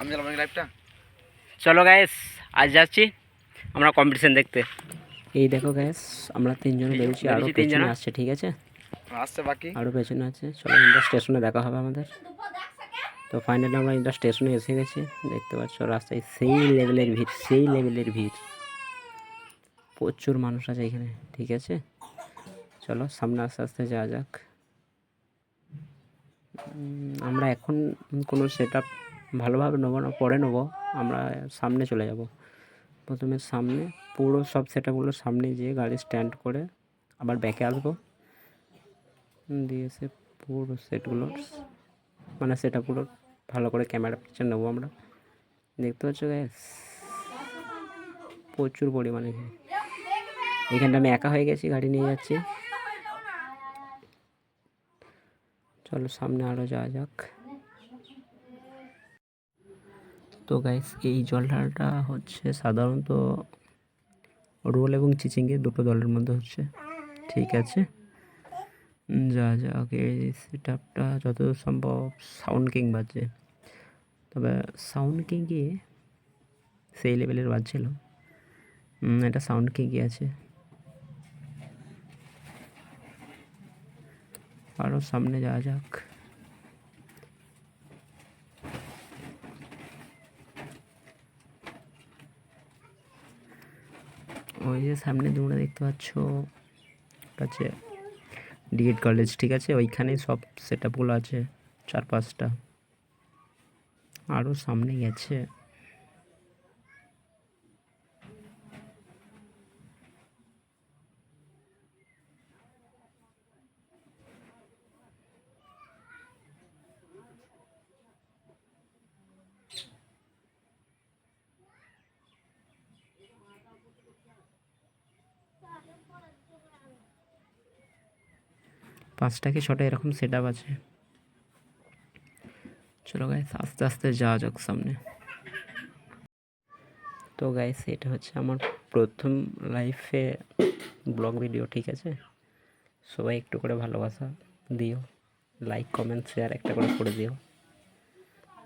আমি চালাবো নাকি লাইভটা চলো গ্যাস আজ যাচ্ছি। আমরা কম্পিটিশন দেখতে। এই দেখো গ্যাস আমরা তিনজন বেরোচ্ছি আরও তিনজন। পেছনে আসছে ঠিক আছে? আসছে বাকি। আরও পেছনে আছে চলো ইন্টার স্টেশনে দেখা হবে আমাদের। তো ফাইনালি আমরা ইন্টার স্টেশনে এসে গেছি। দেখতে পাচ্ছ রাস্তায় সেই লেভেলের ভিড় সেই লেভেলের ভিড়। প্রচুর মানুষ আছে এখানে ঠিক আছে? চলো সামনে আস্তে আস্তে যাওয়া যাক। আমরা এখন কোনো সেট আপ ভালোভাবে নেব না, পরে নেব। আমরা সামনে চলে যাব। প্রথমে সামনে, পুরো সব সেট আপগুলো সামনে গিয়ে গাড়ি স্ট্যান্ড করে আবার ব্যাকে আসব। দিয়ে এসে পুরো সেটগুলো মানে সেটা পুরো ভালো করে ক্যামেরা পিকচার নেব আমরা। দেখতে পাচ্ছ প্রচুর পরিমাণে। এখানটা আমি একা হয়ে গেছি, গাড়ি নিয়ে যাচ্ছি। চলো সামনে আরও যাওয়া যাক। তো গাইস এই জল ঢালটা হচ্ছে সাধারণত রোল এবং চিচিঙ্গে দুটো দলের মধ্যে হচ্ছে। ঠিক আছে? যা যাক এই সেট আপটা যতদূর সম্ভব সাউন্ড কিং বাজছে। তবে সাউন্ড কিংয়ে সেই লেভেলের বাজছিল। এটা সাউন্ড কিংই আছে। আরও সামনে যাওয়া যাক। ওই যে সামনে তোমরা দেখতে পাচ্ছ আছে ডিএড কলেজ ঠিক আছে? ওইখানে সব সেট আপগুলো আছে, চার পাঁচটা। আরও সামনেই গেছে। পাঁচটা কি ছটা এরকম সেট আপ আছে। চলো গাইস আস্তে আস্তে যাওয়া যাক সামনে। তো গাইস এটা হচ্ছে আমার প্রথম লাইফে ব্লগ ভিডিও ঠিক আছে? সবাই একটু করে ভালোবাসা দিও লাইক কমেন্ট শেয়ার একটা করে করে দিও।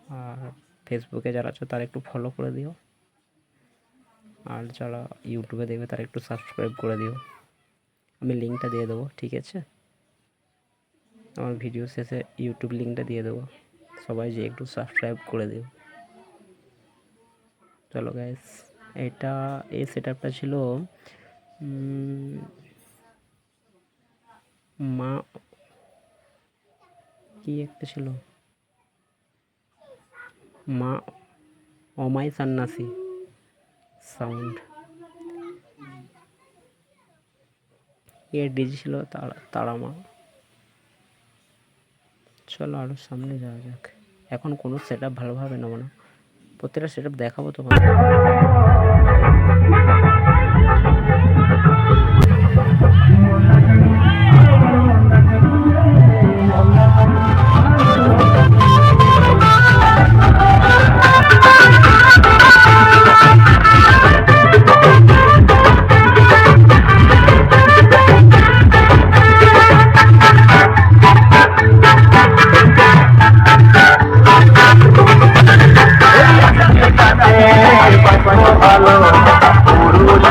আর ফেসবুকে যারা আছো, তারা একটু ফলো করে দিও। আর যারা ইউটিউবে দেখবে, তারা একটু সাবস্ক্রাইব করে দিও। আমি লিঙ্কটা দিয়ে দেবো, ঠিক আছে? আমার ভিডিও শেষে ইউটিউব লিঙ্কটা দিয়ে দেবো। সবাই যে একটু সাবস্ক্রাইব করে দিও। চলো গাইস এটা, এই সেট আপটা ছিল মা, কি একটা ছিল? মা, অমাই সান্নাসি সাউন্ড এর ডিজি ছিল তারা তারা মা চলো আরও সামনে যাওয়া যাক। এখন কোনো সেট আপ ভালোভাবে নেব না প্রত্যেকটা সেট আপ দেখাবো তোমার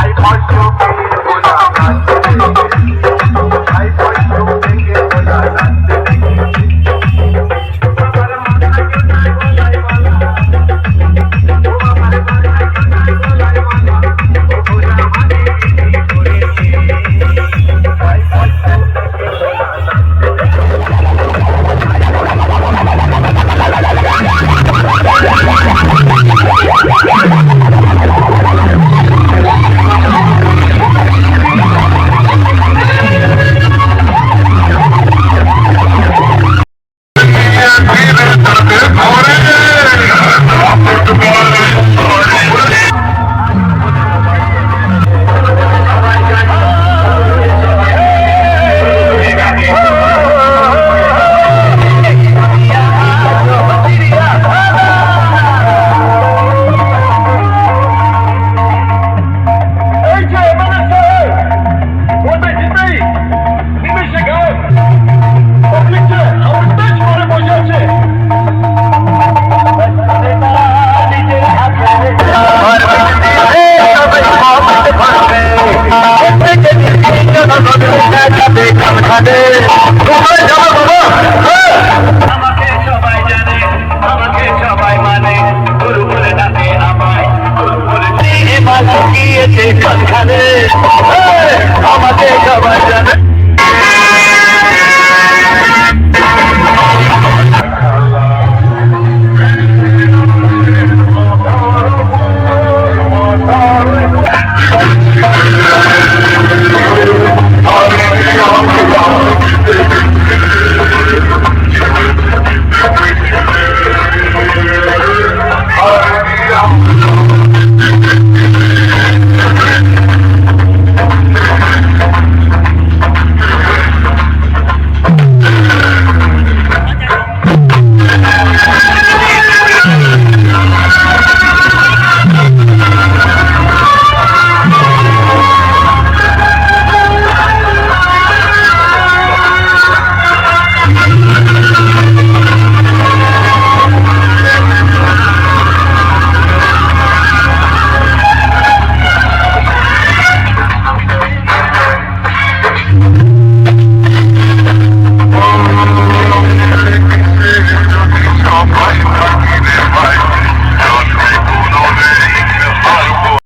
I want to be